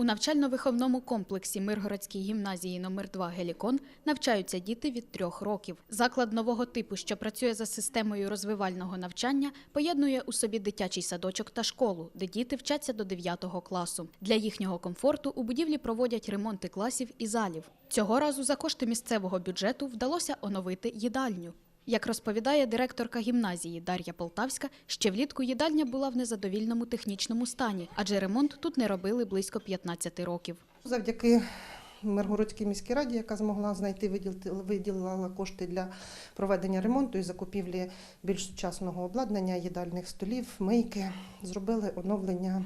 У навчально-виховному комплексі Миргородській гімназії номер 2 Гелікон навчаються діти від трьох років. Заклад нового типу, що працює за системою розвивального навчання, поєднує у собі дитячий садочок та школу, де діти вчаться до 9 класу. Для їхнього комфорту у будівлі проводять ремонти класів і залів. Цього разу за кошти місцевого бюджету вдалося оновити їдальню. Як розповідає директорка гімназії Дар'я Полтавська, ще влітку їдальня була в незадовільному технічному стані, адже ремонт тут не робили близько 15 років. Завдяки Миргородській міській раді, яка змогла знайти, виділила кошти для проведення ремонту і закупівлі більш сучасного обладнання, їдальних столів, мийки, зробили оновлення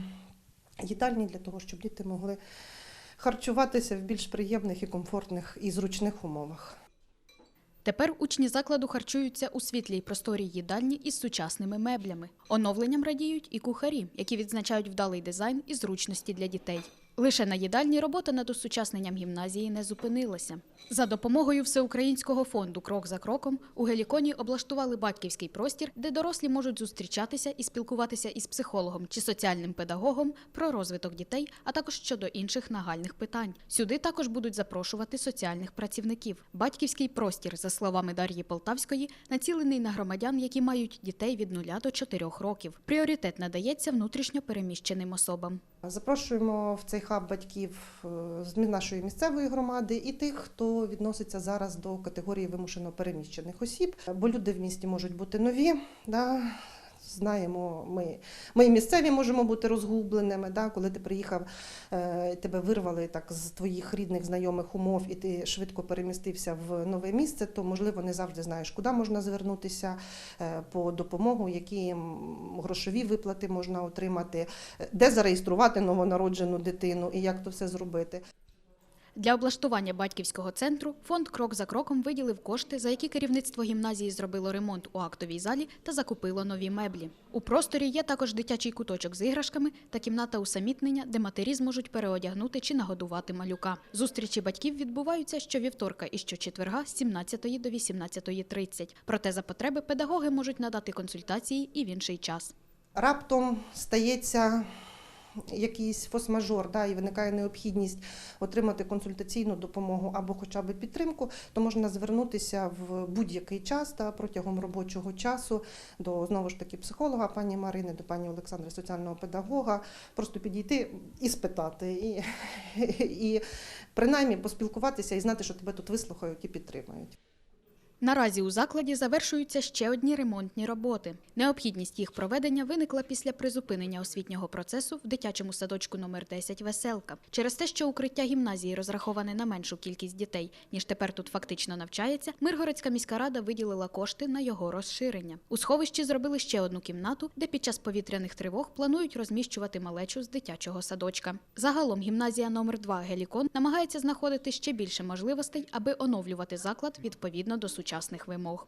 їдальні для того, щоб діти могли харчуватися в більш приємних і комфортних і зручних умовах. Тепер учні закладу харчуються у світлій просторій їдальні із сучасними меблями. Оновленням радіють і кухарі, які відзначають вдалий дизайн і зручності для дітей. Лише на їдальні робота над осучасненням гімназії не зупинилася. За допомогою всеукраїнського фонду Крок за кроком у Геліконі облаштували батьківський простір, де дорослі можуть зустрічатися і спілкуватися із психологом чи соціальним педагогом про розвиток дітей, а також щодо інших нагальних питань. Сюди також будуть запрошувати соціальних працівників. Батьківський простір, за словами Дар'ї Полтавської, націлений на громадян, які мають дітей від 0 до 4 років. Пріоритет надається внутрішньо переміщеним особам. Запрошуємо в цей хаб батьків е, з нашої місцевої громади і тих, хто відноситься зараз до категорії вимушено переміщених осіб, бо люди в місті можуть бути нові. Да? Знаємо, ми, ми місцеві можемо бути розгубленими. Да? Коли ти приїхав, е, тебе вирвали так з твоїх рідних знайомих умов, і ти швидко перемістився в нове місце, то можливо не завжди знаєш, куди можна звернутися е, по допомогу, які грошові виплати можна отримати, е, де зареєструвати новонароджену дитину і як то все зробити. Для облаштування батьківського центру фонд Крок за кроком виділив кошти, за які керівництво гімназії зробило ремонт у актовій залі та закупило нові меблі. У просторі є також дитячий куточок з іграшками та кімната усамітнення, де матері зможуть переодягнути чи нагодувати малюка. Зустрічі батьків відбуваються щовівторка і щочетверга з 17 до 18.30. Проте за потреби педагоги можуть надати консультації і в інший час. Раптом стається якийсь фосмажор, да, і виникає необхідність отримати консультаційну допомогу або хоча б підтримку, то можна звернутися в будь-який час да, протягом робочого часу до знову ж таки психолога пані Марини, до пані Олександри, соціального педагога, просто підійти і спитати, і, і принаймні поспілкуватися і знати, що тебе тут вислухають і підтримають. Наразі у закладі завершуються ще одні ремонтні роботи. Необхідність їх проведення виникла після призупинення освітнього процесу в дитячому садочку номер 10 Веселка. Через те, що укриття гімназії розраховане на меншу кількість дітей, ніж тепер тут фактично навчається, Миргородська міська рада виділила кошти на його розширення. У сховищі зробили ще одну кімнату, де під час повітряних тривог планують розміщувати малечу з дитячого садочка. Загалом гімназія номер 2 Гелікон намагається знаходити ще більше можливостей, аби оновлювати заклад відповідно до сучасних вимог.